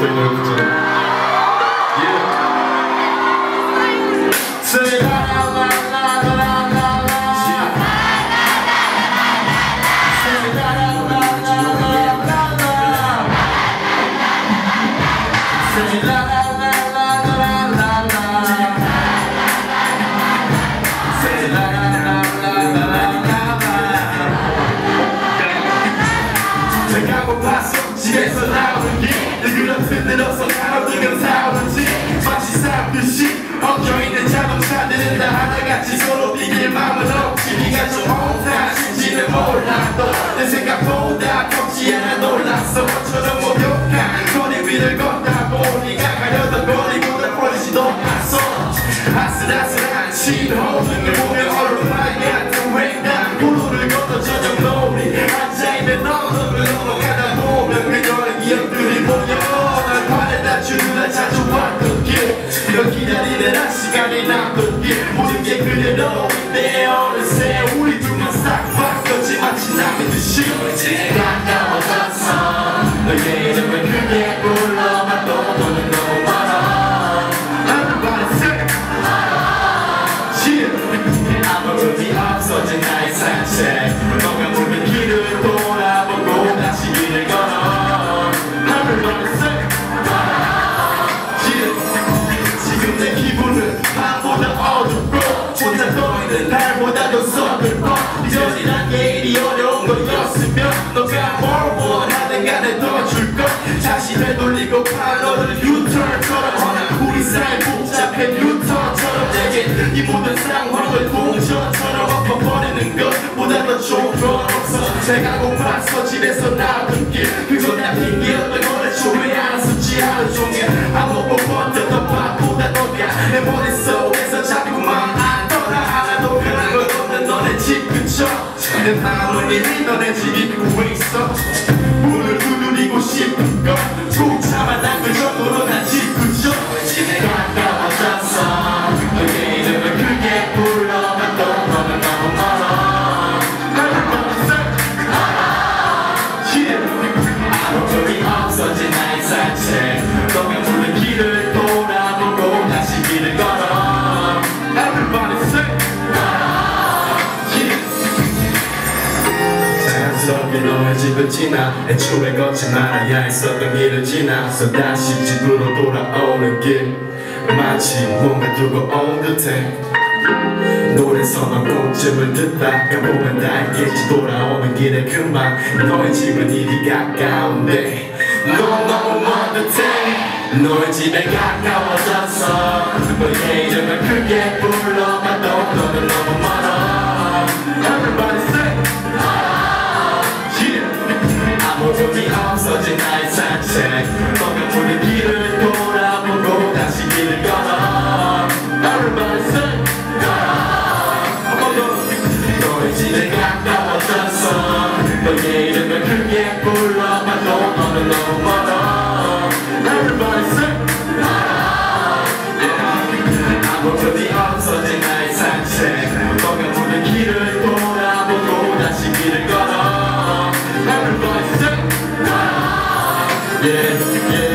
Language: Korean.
thing over la la la la la la la Say la la la la la la la Say la la la la la la la Say la la la la la la la Take out 집에서 나오는 길. 그런 흔들어서 가로등을 사오는지. 마치 삽듯이 엉켜있는 자동차들은 다 하나같이 서로 비길 마음은 없지. 네가 좀 혼자신지는 몰라도 내 생각보다 덥지 않아 놀랐어. 처럼 목욕한 거리 위를 걷다 보니가 가려던 거리보다 훨씬 더 낯서 아슬아슬한 신호 등을 보며 얼룩말 같은 횡단 도로를 걷던 저녁 놀이 앉아있는 언덕을 넘어가 기다리는 한 시간이 남던 길 너가 뭘 원하든 간에 더줄것. 다시 되돌리고 팔로를 유턴처럼. 허나 우리 사이 복잡한 유턴처럼. 내게 이 모든 상황을 공전처럼 엎어버리는 것보다 더 좋은 건 없어. 제가 고파서 집에서 나오는 길. 그건 다 핑계였던 거를 초에 알았었지 하루 종일. 아무 뻔뻔했던 밤보다 너야 내 머릿속에서 자꾸만 안 떠나 하나도 변한 것 없는 너네 집 근처 내 마음은 이미 너네 집 내 너의 집을 지나. 애초에 걷지 말아야 했었던 길을 지나. 서 다시 집으로 돌아오는 길. 마치 몸을 두고 온 듯해. 노래서만 곡집을 듣다 가보면 다겠지 돌아오는 길에 금방 너의 집은 이리 가까운데. 넌 너무 먼 듯해. 너의 집에 가까워졌어 너의 이름을 크게 불러봐도 너는 너무 멀어. Everybody 손이 없어진 나의 산책 멍한 우리 길을 돌아보고 다시 길을 걸어. Everybody sing 너의 집에 가까워졌어 너의 이름을 크게 불러봐도 너는 너무 멀어. yeah, yeah.